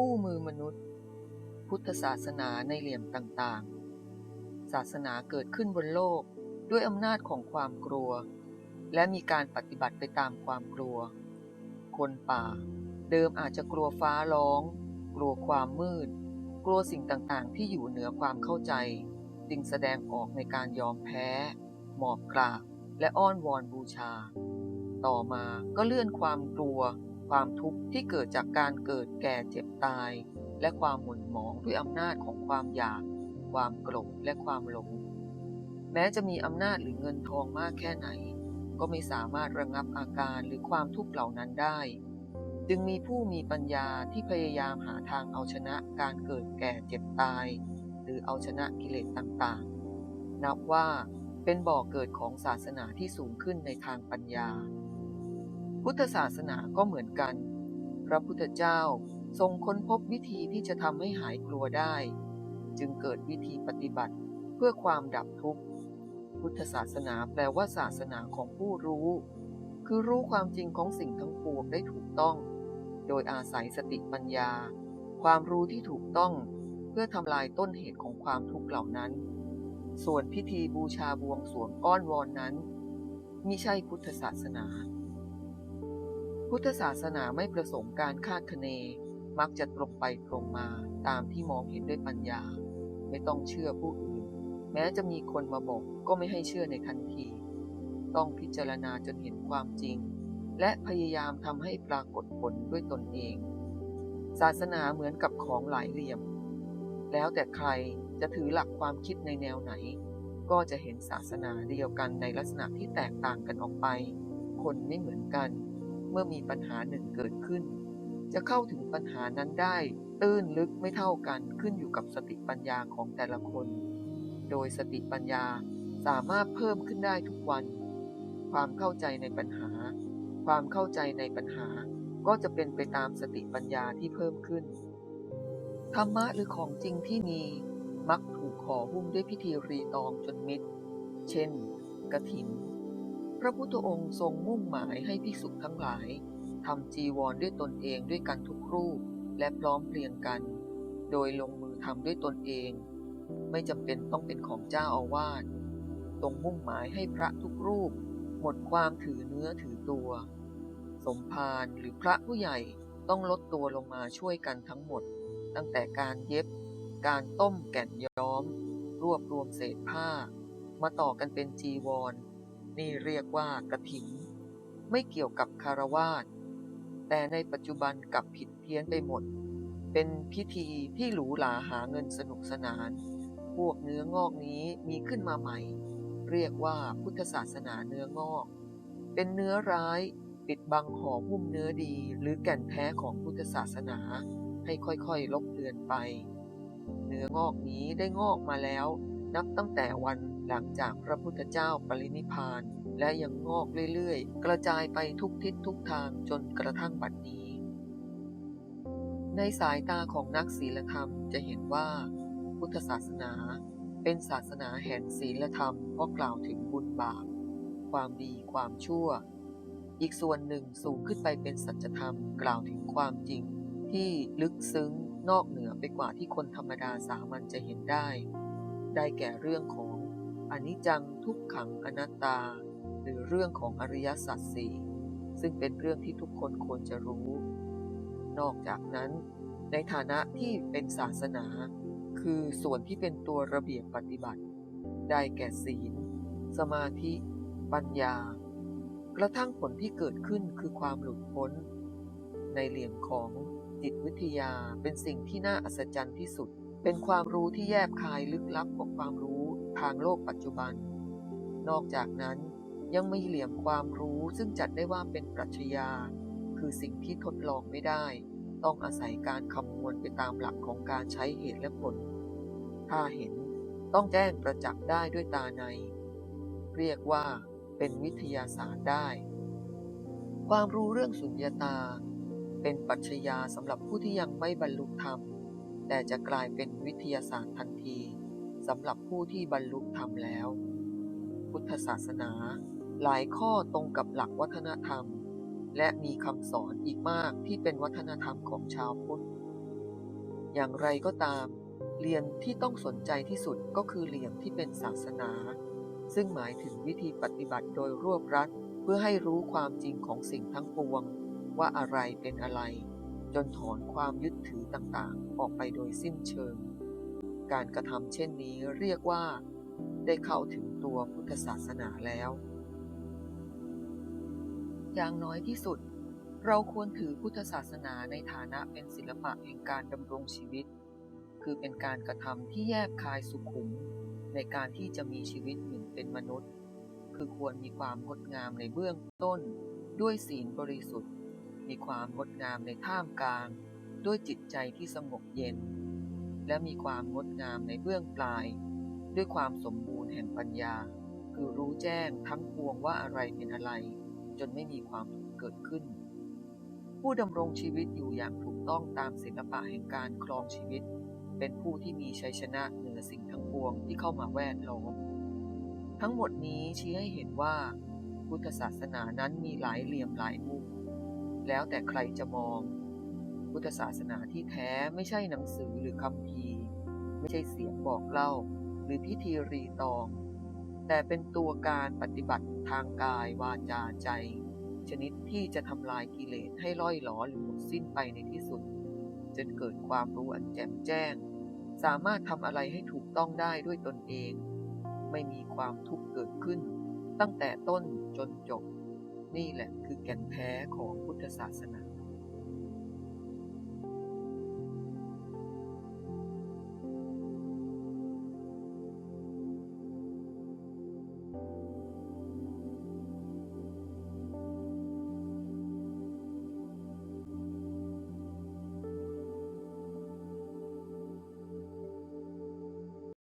คู่มือมนุษย์ พุทธศาสนาในเหลี่ยมต่างๆ ศาสนาเกิดขึ้นบนโลกด้วยอำนาจของความกลัว และมีการปฏิบัติไปตามความกลัว คนป่า เดิมอาจจะกลัวฟ้าร้อง กลัวความมืด กลัวสิ่งต่างๆ ที่อยู่เหนือความเข้าใจ จึงแสดงออกในการยอมแพ้ หมอบกราบและอ้อนวอนบูชา ต่อมาก็เลื่อนความกลัว ความทุกข์ที่เกิดจากการเกิดแก่เจ็บตาย และความหม่นหมองด้วยอำนาจของความอยาก ความโกรธและความหลง แม้จะมีอำนาจหรือเงินทองมากแค่ไหน ก็ไม่สามารถระงับอาการหรือความทุกข์เหล่านั้นได้ จึงมีผู้มีปัญญาที่พยายามหาทางเอาชนะการเกิดแก่เจ็บตาย หรือเอาชนะกิเลสต่างๆ นับว่าเป็นบ่อเกิดของศาสนาที่สูงขึ้นในทางปัญญา พุทธศาสนาก็เหมือนกัน พระพุทธเจ้าทรงค้นพบวิธีที่จะทำให้หายกลัวได้ จึงเกิดวิธีปฏิบัติเพื่อความดับทุกข์ พุทธศาสนาแปลว่าศาสนาของผู้รู้ คือรู้ความจริงของสิ่งทั้งปวงได้ถูกต้อง โดยอาศัยสติปัญญา ความรู้ที่ถูกต้อง เพื่อทำลายต้นเหตุของความทุกข์เหล่านั้น ส่วนพิธีบูชาบวงสรวงอ้อนวอนนั้นมิใช่พุทธศาสนา พุทธศาสนาไม่ประสงค์การคาดคะเน มักจะตรงไปตรงมาตามที่มองเห็นด้วยปัญญา ไม่ต้องเชื่อผู้อื่น แม้จะมีคนมาบอกก็ไม่ให้เชื่อในทันที ต้องพิจารณาจนเห็นความจริง และพยายามทำให้ปรากฏผลด้วยตนเอง ศาสนาเหมือนกับของหลายเหลี่ยม แล้วแต่ใครจะถือหลักความคิดในแนวไหน ก็จะเห็นศาสนาเดียวกันในลักษณะที่แตกต่างกันออกไป คนไม่เหมือนกัน เมื่อมีปัญหาหนึ่งเกิดขึ้น จะเข้าถึงปัญหานั้นได้ ตื้นลึกไม่เท่ากันขึ้นอยู่กับสติปัญญาของแต่ละคน โดยสติปัญญาสามารถเพิ่มขึ้นได้ทุกวัน ความเข้าใจในปัญหา ความเข้าใจในปัญหา ก็จะเป็นไปตามสติปัญญาที่เพิ่มขึ้น ธรรมะหรือของจริงที่มี มักถูกห่อหุ้มด้วยพิธีรีตองจนมิด เช่น กระถิน ระพุทธองค์ทรงมุ่งหมายให้ภิกษุทั้งหลายทำจีวรด้วยตนเองด้วยกันทุกรูป และพร้อมเพรียงกัน โดยลงมือทำด้วยตนเอง ไม่จำเป็นต้องเป็นของเจ้าอาวาสทรงมุ่งหมายให้พระทุกรูป หมดความถือเนื้อถือตัว สมภารหรือพระผู้ใหญ่ต้องลดตัวลงมาช่วยกันทั้งหมด ตั้งแต่การเย็บ การต้มแก่นย้อม รวบรวมเศษผ้า มาต่อกันเป็นจีวร นี่เรียกว่ากระถิน ไม่เกี่ยวกับคารวาสแต่ในปัจจุบันกลับผิดเพี้ยนไปหมด เป็นพิธีที่หรูหราหาเงินสนุกสนาน พวกเนื้องอกนี้มีขึ้นมาใหม่ เรียกว่าพุทธศาสนาเนื้องอก เป็นเนื้อร้ายปิดบังห่อหุ้มเนื้อดีหรือแก่นแท้ของพุทธศาสนา ให้ค่อยๆ ลบเลือนไป เนื้องอกนี้ได้งอกมาแล้ว นับตั้งแต่วัน หลังจากพระพุทธเจ้าปรินิพาน และยังงอกเรื่อยๆ กระจายไปทุกทิศทุกทางจนกระทั่งบัดนี้ ในสายตาของนักศีลธรรมจะเห็นว่า พุทธศาสนาเป็นศาสนาแห่งศีลธรรมเพราะกล่าวถึงบุญบาป ความดีความชั่ว อีกส่วนหนึ่งสูงขึ้นไปเป็นสัจธรรมกล่าวถึงความจริง ที่ลึกซึ้งนอกเหนือไปกว่าที่คนธรรมดาสามัญจะเห็นได้ ได้แก่เรื่องของ อนิจจังทุกขังอนัตตา หรือเรื่องของอริยสัจสี่ซึ่งเป็นเรื่องที่ทุกคนควรจะรู้ นอกจากนั้น ในฐานะที่เป็นศาสนา คือส่วนที่เป็นตัวระเบียบปฏิบัติ ได้แก่ศีล สมาธิ ปัญญา กระทั่งผลที่เกิดขึ้นคือความหลุดพ้น ในเหลี่ยมของจิตวิทยาเป็นสิ่งที่น่าอัศจรรย์ที่สุด เป็นความรู้ที่แยบคายลึกลับกว่าความรู้ ทางโลกปัจจุบัน นอกจากนั้นยังมีเหลี่ยมความรู้ซึ่งจัดได้ว่าเป็นปรัชญา คือสิ่งที่ทดลองไม่ได้ ต้องอาศัยการคำนวณไปตามหลักของการใช้เหตุและผล ถ้าเห็นต้องแจ้งประจักษ์ได้ด้วยตาใน เรียกว่าเป็นวิทยาศาสตร์ได้ ความรู้เรื่องสุญญตา เป็นปรัชญาสำหรับผู้ที่ยังไม่บรรลุธรรม แต่จะกลายเป็นวิทยาศาสตร์ทันที สำหรับผู้ที่บรรลุธรรมแล้ว พุทธศาสนาหลายข้อตรงกับหลักวัฒนธรรม และมีคำสอนอีกมากที่เป็นวัฒนธรรมของชาวพุทธ อย่างไรก็ตามเหลี่ยมที่ต้องสนใจที่สุดก็คือเหลี่ยมที่เป็นศาสนา ซึ่งหมายถึงวิธีปฏิบัติโดยรวบรัดเพื่อให้รู้ความจริงของสิ่งทั้งปวง ว่าอะไรเป็นอะไร จนถอนความยึดถือต่างๆ ออกไปโดยสิ้นเชิง การกระทำเช่นนี้เรียกว่า ได้เข้าถึงตัวพุทธศาสนาแล้ว อย่างน้อยที่สุด เราควรถือพุทธศาสนาในฐานะเป็นศิลปะแห่งการดำรงชีวิต คือเป็นการกระทำที่แยบคายสุขุม ในการที่จะมีชีวิตหนึ่งเป็นมนุษย์ คือควรมีความงดงามในเบื้องต้น ด้วยศีลบริสุทธิ์ มีความงดงามในท่ามกลาง ด้วยจิตใจที่สงบเย็น และมีความงดงามในเบื้องปลาย ด้วยความสมบูรณ์แห่งปัญญา คือรู้แจ้งทั้งปวงว่าอะไรเป็นอะไร จนไม่มีความทุกข์เกิดขึ้น ผู้ดำรงชีวิตอยู่อย่างถูกต้องตามศิลปะแห่งการครองชีวิต เป็นผู้ที่มีชัยชนะเหนือสิ่งทั้งปวงที่เข้ามาแวดล้อมทั้งหมดนี้ชี้ให้เห็นว่า พุทธศาสนานั้นมีหลายเหลี่ยมหลายมุมแล้วแต่ใครจะมอง พุทธศาสนาที่แท้ไม่ใช่หนังสือหรือคำพีไม่ใช่เสียงบอกเล่า หรือพิธีรีตอง แต่เป็นตัวการปฏิบัติทางกายวาจาใจ ชนิดที่จะทำลายกิเลสให้ล่อยหลอหรือหมดสิ้นไปในที่สุด จนเกิดความรู้อันแจ่มแจ้ง สามารถทำอะไรให้ถูกต้องได้ด้วยตนเอง ไม่มีความทุกข์เกิดขึ้น ตั้งแต่ต้นจนจบ นี่แหละคือแก่นแท้ของพุทธศาสนา